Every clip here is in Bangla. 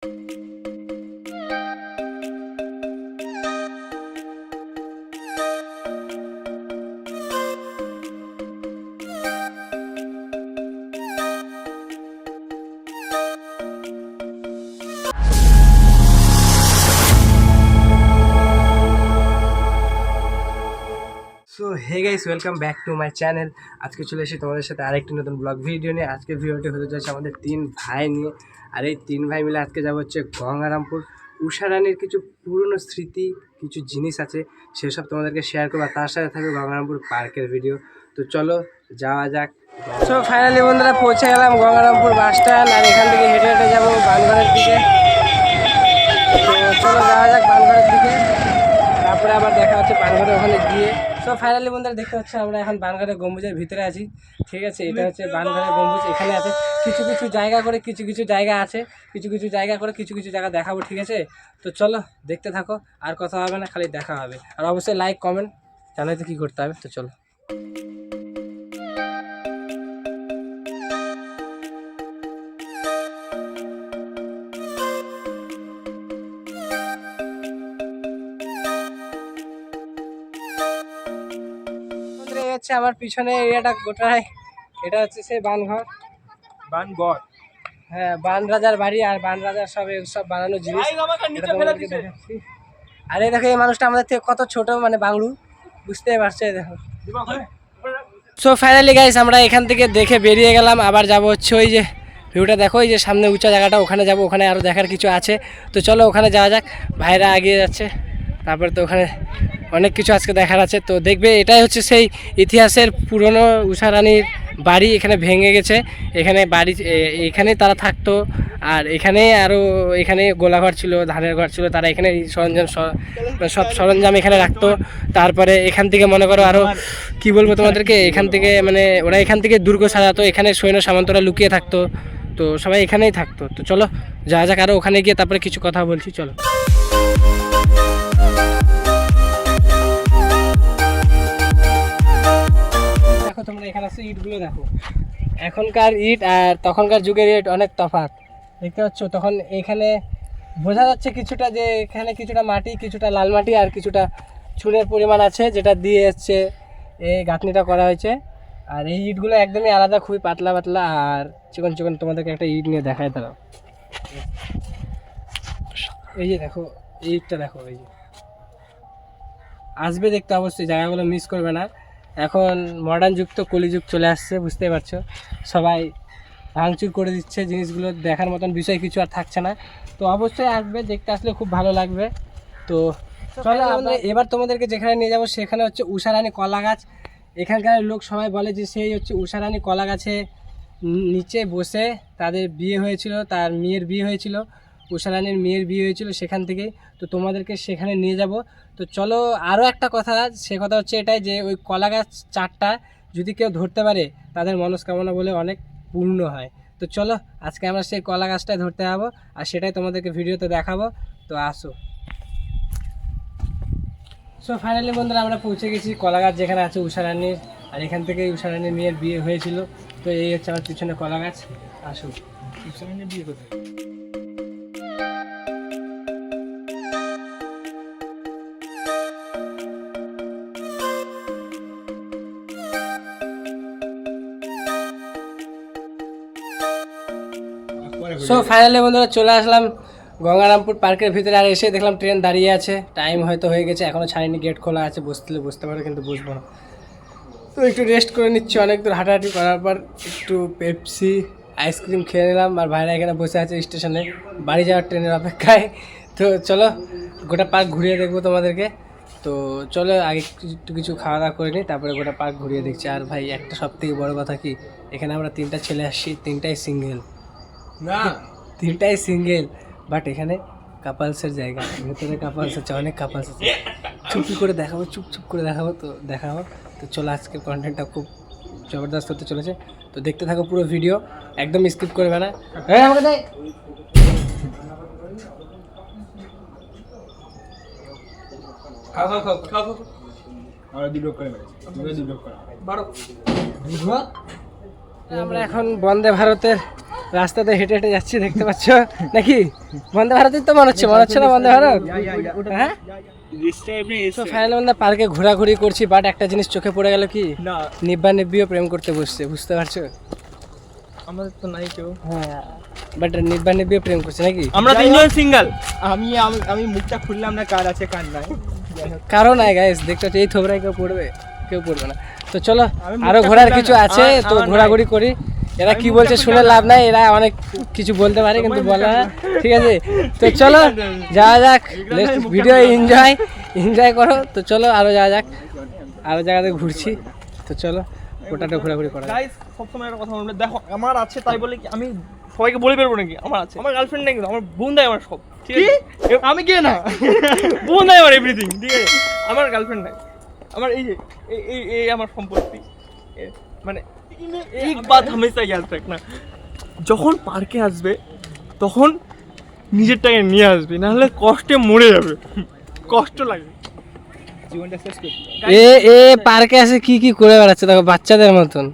So hey guys welcome back to my channel আজকে চলে এসেছি তোমাদের সাথে আরেকটি নতুন ব্লগ ভিডিও নিয়ে। আজকে ভিডিওটি হতে চলেছে আমাদের তিন ভাই নিয়ে। আর এই তিন ভাই মিলে আজকে যাব হচ্ছে গঙ্গারামপুর। উষারানির কিছু পুরনো স্মৃতি, কিছু জিনিস আছে, সেসব তোমাদেরকে শেয়ার করব। তার সাথে থাকবে গঙ্গারামপুর পার্কের ভিডিও তো চলো, যাওয়া যাক। সো ফাইনালি বন্ধুরা পৌঁছে গেলাম গঙ্গারামপুর বাস স্ট্যান্ড আর এখান থেকে হেঁটে হেঁটে যাব বানঘরের দিকে। তো চলো যাওয়া যাক বানঘরের দিকে। তারপরে আবার দেখা হচ্ছে বানঘরে ওখানে গিয়ে। সো ফাইনালি বন্ধুরা দেখতে হচ্ছে আমরা এখন বানঘরের গম্বুজের ভিতরে আছি। ঠিক আছে, এটা হচ্ছে বানঘরের গম্বুজ, এখানে আছে। কিছু কিছু জায়গা করে কিছু কিছু জায়গা আছে। কিছু কিছু জায়গা করে কিছু কিছু জায়গা দেখাবো, ঠিক আছে? তো চলো, দেখতে থাকো, আর কথা হবে না, খালি দেখা হবে। আর অবশ্যই লাইক কমেন্ট জানাই তো কী করতে হবে? তো চলো। হচ্ছে আমার পিছনে এরিয়াটা গোটায় এটা হচ্ছে সেই বানঘর। বানগড়। হ্যাঁ বান রাজার বাড়ি আর বান রাজার সব সব বানানো জিনিস। আর এই দেখো এই মানুষটা আমাদের থেকে কত ছোট মানে বাংলু। বুঝতে পারছ দেখো। সো ফাইনালি গাইস আমরা এখান থেকে দেখে বেরিয়ে গেলাম। আবার যাব হচ্ছে ওই যে ভিউটা দেখো ওই যে সামনে উঁচা জায়গাটা ওখানে যাব ওখানে আরও দেখার কিছু আছে। তো চলো ওখানে যাওয়া যাক। ভাইরা এগিয়ে যাচ্ছে। তারপরে তো ওখানে অনেক কিছু আজকে দেখার আছে। তো দেখবে এটাই হচ্ছে সেই ইতিহাসের পুরনো উষারানীর বাড়ি, এখানে ভেঙে গেছে। এখানে বাড়ি এখানে তারা থাকতো। আর এখানে আরও এখানে গোলাঘর ছিল, ধানের ঘর ছিল, তারা এখানে সরঞ্জাম মানে সব সরঞ্জাম এখানে রাখতো। তারপরে এখান থেকে মনে করো আরও কি বলব তোমাদেরকে, এখান থেকে মানে ওরা এখান থেকে দুর্গ সাজাতো, এখানে সৈন্য সামন্তরা লুকিয়ে থাকতো। তো সবাই এখানেই থাকতো। তো চলো যা যাক আরও ওখানে গিয়ে তারপরে কিছু কথা বলছি, চলো। তোমরা এখানে ইটগুলো, দেখো। এখনকার ইট আর তখনকার যুগের ইট অনেক তফাৎ। দেখতে পাচ্ছ? তখন এখানে বোঝা যাচ্ছে কিছুটা যে এখানে কিছুটা মাটি, কিছুটা লাল মাটি আর কিছুটা চুনের পরিমাণ আছে, যেটা দিয়ে হচ্ছে এই গাঁথনিটা করা হয়েছে। আর এই ইটগুলো একদমই আলাদা, খুবই পাতলা পাতলা আর চিকন চিকন। তোমাদেরকে একটা ইট নিয়ে দেখায় দাঁড়াও। এই যে দেখো, এই ইটটা দেখো, এই যে। আসবে দেখতে অবশ্যই, জায়গাগুলো মিস করবে না। এখন মডার্ন যুগ তো কলিযুগ চলে আসছে বুঝতেই পারছ। সবাই ভাঙচুর করে দিচ্ছে জিনিসগুলো দেখার মতন বিষয় কিছু আর থাকছে না। তো অবশ্যই আসবে দেখতে আসলে খুব ভালো লাগবে। তো চলো আমরা এবার তোমাদেরকে যেখানে নিয়ে যাব সেখানে হচ্ছে উষারানী কলা গাছ। এখানকার লোক সবাই বলে যে সেই হচ্ছে উষারানী কলা গাছে নিচে বসে তাদের বিয়ে হয়েছিল তার মেয়ের বিয়ে হয়েছিল। উষারানীর মেয়ের বিয়ে হয়েছিল সেখান থেকেই তো তোমাদেরকে সেখানে নিয়ে যাব। তো চলো আরও একটা কথা, সে কথা হচ্ছে এটাই যে ওই কলা গাছ চারটা যদি কেউ ধরতে পারে, তাদের মনস্কামনা বলে অনেক পূর্ণ হয়। তো চলো, আজকে আমরা সেই কলা গাছটাই ধরতে যাব আর সেটাই তোমাদেরকে ভিডিওতে দেখাবো। তো আসো। সো ফাইনালি বন্ধুরা, আমরা পৌঁছে গেছি কলা গাছ যেখানে আছে উষারানীর আর এখান থেকে উষারানীর মেয়ের বিয়ে হয়েছিল। তো এই হচ্ছে আমার পিছনে কলা গাছ। আসুন বিয়ে কোথায়? সো ফাইনালি বন্ধুরা চলে আসলাম গঙ্গারামপুর পার্কের ভিতরে। আর এসে দেখলাম ট্রেন দাঁড়িয়ে আছে। টাইম হয়তো হয়ে গেছে এখনও ছাড়েনি গেট খোলা আছে বসতে বসতে পারো কিন্তু বসবো না। তো একটু রেস্ট করে নিচ্ছি অনেক দূর হাঁটাহাঁটি করার পর একটু পেপসি আইসক্রিম খেয়ে নিলাম। আর ভাইরা এখানে বসে আছে স্টেশনে বাড়ি যাওয়ার ট্রেনের অপেক্ষায়। তো চলো গোটা পার্ক ঘুরিয়ে দেখব তোমাদেরকে। তো চলো আগে একটু কিছু খাওয়া দাওয়া করে নিই তারপরে গোটা পার্ক ঘুরিয়ে দেখছি। আর ভাই একটা সব থেকে বড়ো কথা কি? এখানে আমরা তিনটা ছেলে আসছি তিনটাই সিঙ্গেল না তিনটাই সিঙ্গেল বাট এখানে কাপালসের জায়গা ভেতরে কাপালস আছে অনেক কাপালস আছে। চুপি করে দেখাবো চুপ চুপ করে দেখাবো তো দেখাবো। তো চলো আজকের কন্টেন্টটা খুব জবরদস্ত হতে চলেছে। তো দেখতে থাকো পুরো ভিডিও একদম স্কিপ করবে না। হ্যাঁ আমাকে দে। খাও খাও খাও খাও খাও। আমরা দুটো করে মেরেছি দুটো দুটো করে। আমরা এখন বন্দে ভারতের রাস্তাতে হেঁটে হেঁটে যাচ্ছি দেখতে পাচ্ছ? নাকি? বন্দে ভারতের তো মনে হচ্ছে মনে হচ্ছে না বন্দে ভারত? হ্যাঁ? ফাইনাল বন্ধা পার্কে ঘোরাঘুরি করছি বাট একটা জিনিস চোখে পড়ে গেল কি? নিব্বা নিব্বিও প্রেম করতে বসছে বুঝতে পারছ? আমাদের তো নাই কেউ। হ্যাঁ বাট নিব্বা নিব্বিও প্রেম করছে নাকি? আমরা তিনজন সিঙ্গেল আমি আমি মুখটা খুললাম না কার আছে কার নাই। কারণ নাই গাইস দেখতে পাচ্ছ এই থোবরায় কেউ পড়বে কেউ পড়বে না। তো চলো আরও ঘোরার কিছু আছে তো ঘোরাঘুরি করি। এরা কি বলছে শুনে লাভ নাই এরা অনেক কিছু বলতে পারে কিন্তু বলে না। ঠিক আছে? তো চলো যাওয়া যাক ভিডিও এনজয় এনজয় করো। তো চলো আরও যাওয়া যাক আরও জায়গাতে ঘুরছি। তো চলো ওটাটা ঘোরাঘুরি করা সবসময় একটা কথা বলবে দেখো আমার আছে তাই বলে কি আমি সবাইকে বলে পারব নাকি? আমার আছে। আমার গার্লফ্রেন্ড নেই কিন্তু আমার বোন দেয় আমার সব। ঠিক আছে? আমি কে না? বোন দেয় আমার এভরিথিং ঠিক আছে? আমার গার্লফ্রেন্ড নাই। আমার এই যে এই- এই এই আমার সম্পত্তি। এ- মানে এক বাত হামেশা ইয়াদ রাখনা যখন পার্কে আসবে তখন নিজেরটাকে নিয়ে আসবে নাহলে কষ্টে মরে যাবে কষ্ট লাগে জীবনটা শেষ করতে এ এ পার্কে আসে কি কি করে বেড়াচ্ছে দেখো বাচ্চাদের মতন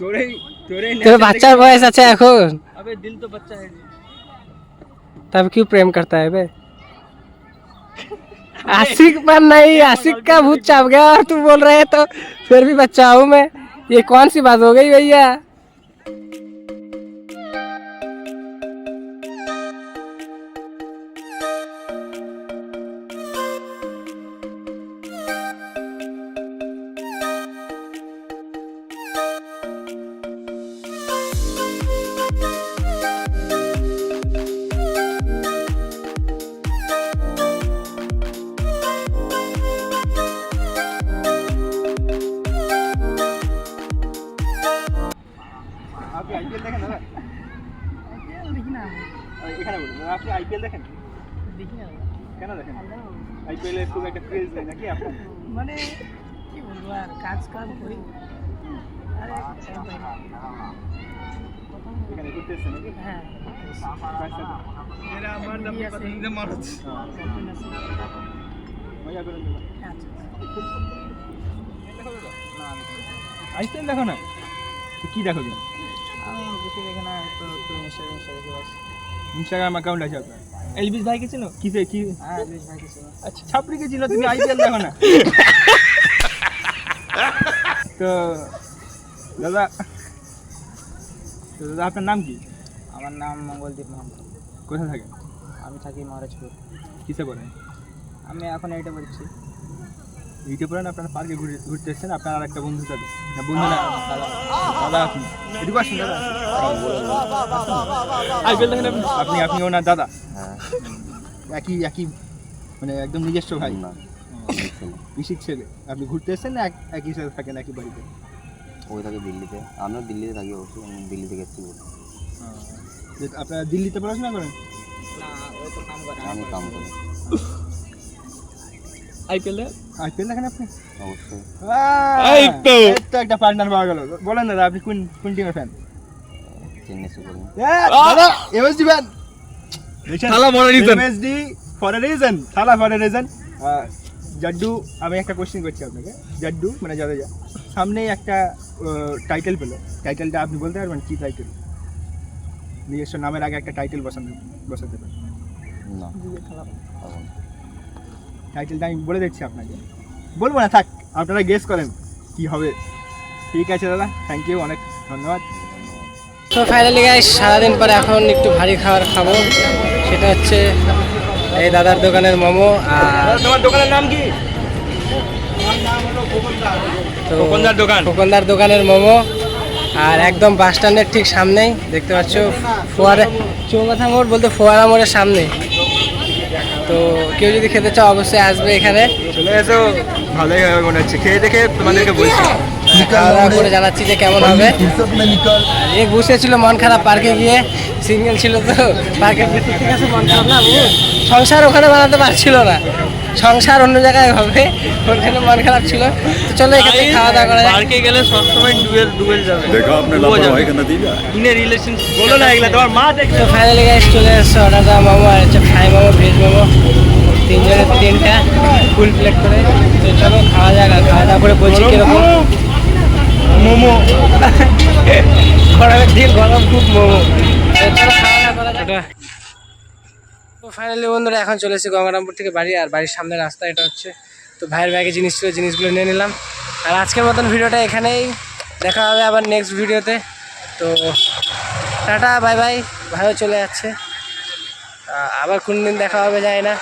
তোরে তোরে তোর বাচ্চার বয়স আছে এখন अबे दिल तो बच्चा है जी तब क्यों प्रेम करता है बे आशिक पर नहीं आशिक का भूत चाप गया और तू बोल रहे है तो फिर भी बच्चा हूँ मैं ये कौन सी बात हो गई भैया? কেন দেখেন আইপিএল এর খুব একটা ক্রেজ নেই নাকি আপনার মানে কি বলব আর কাজ কাজ করি এখানে ঘুরতে এসছেন নাকি হ্যাঁ কার সাথে? এরা আমার নাম পছন্দ মানুষ মজা করেন আইপিএল দেখো না তো কি দেখো তুমি ইনস্টাগ্রাম অ্যাকাউন্ট আছে আপনার এলবিস ভাইকে চিনো কিসে কি আচ্ছা ছাপড়িকে চিনো তুমি আইপিএল দেখো না তো দাদা তো দাদা আপনার নাম কি আমার নাম মঙ্গলদীপ মাহাতো কোথায় থাকেন আমি থাকি মহারাজপুর কিসে পড়েন আমি এখন এইটা বলছি এইটা পড়েন আপনারা পার্কে ঘুরে ঘুরতে এসেছেন আপনার আর একটা বন্ধু সাথে না বন্ধু না দাদা আপনি এদিকে আসুন দাদা আইপিএল দেখেন আপনি আপনি আপনি ওনার দাদা একই একই মানে একদম নিজস্ব ভাই। মিশিক ছেলে। আপনি ঘুরতে এসেছেন না এক- একই সাথে থাকেন একই বাড়িতে? ওই থাকে দিল্লিতে। আমিও দিল্লিতে থাকি অবশ্যই আমি দিল্লি থেকে এসেছি আপনারা দিল্লিতে পড়াশোনা করেন? আমি কাম করি। আইপিএল আইপিএল দেখেন আপনি? অবশ্যই। এই তো। তো একটা পার্টনার পাওয়া গেল। বলেন দাদা আপনি কোন কোন টিমের fan Chennai Super Kings. Fan Thala for reason MSD for a reason Thala for a reason Jaddu আমি একটা কোশ্চেন করছি আপনাকে। জাড্ডু মানে জাদেজা সামনেই একটা টাইটেল পেল। টাইটেলটা আপনি বলতে পারবেন কি টাইটেল নিজস্ব নামের আগে একটা টাইটেল বসানো বসাতে পারেন। টাইটেলটা আমি বলে দিচ্ছি আপনাকে। বলব না থাক আপনারা গেস করেন কি হবে। ঠিক আছে দাদা থ্যাংক ইউ অনেক ধন্যবাদ। তো ফাইনালি গাইস সারাদিন পরে এখন একটু ভারী খাবার খাব। সেটা হচ্ছে এই দাদার দোকানের মোমো আর তোমার দোকানের নাম কি? খোকনদার দোকান। খোকনদার দোকানের মোমো আর একদম বাস স্ট্যান্ডের ঠিক সামনেই দেখতে পাচ্ছ ফোয়ারা চৌমাথা মোড় বলতে ফোয়ারা মোড়ের সামনে। তো কেউ যদি খেতে চাও অবশ্যই আসবে এখানে। চলে এসো ভালোই হবে মনে হচ্ছে। খেয়ে দেখে তোমাদেরকে বলছি। খাওয়া করে জানাচ্ছি যে কেমন হবে। এ বসে ছিল মন খারাপ পার্কে গিয়ে সিঙ্গেল ছিল তো। পার্কে মন খারাপ না সংসার ওখানে বানাতে পারছিল না। সংসার অন্য জায়গায় হবে ওখানে মন খারাপ ছিল। তো চলো এখানে খাওয়া দাওয়া করা পার্কে গেলে সবসময় ডুয়েল ডুবেল যাবে। দেখো আপনি লাপারওয়াহি কেন দিলা ইনে রিলেশন বলো না এগুলা তোমার মা দেখো তো ফাইনালি গাইস চলে এসেছে অর্ডার দাও মামা আর হচ্ছে ফ্রাই মামা ভেজ মামা। তিনজনের তিনটা ফুল প্লেট করে। তো চলো খাওয়া দাওয়া খাওয়া দাওয়া করে বলছি কীরকম। মোমো। গরমের দিন গরম খুব মোমো। তো ফাইনালি বন্ধুরা এখন চলে এসেছি গঙ্গারামপুর থেকে বাড়ি, আর বাড়ির সামনে রাস্তা এটা হচ্ছে। তো ভাইয়ের ব্যাগে জিনিস ছিল, জিনিসগুলো নিয়ে নিলাম। আর আজকের মতন ভিডিওটা এখানেই। দেখা হবে আবার নেক্সট ভিডিওতে। তো টাটা বাই বাই ভাইও চলে যাচ্ছে। আবার কোন দিন দেখা হবে যায় না।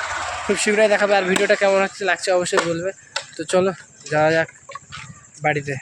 খুব শীঘ্রই দেখাবে আর ভিডিওটা কেমন হচ্ছে লাগছে অবশ্যই বলবে। তো চলো, যাওয়া যাক বাড়িতে।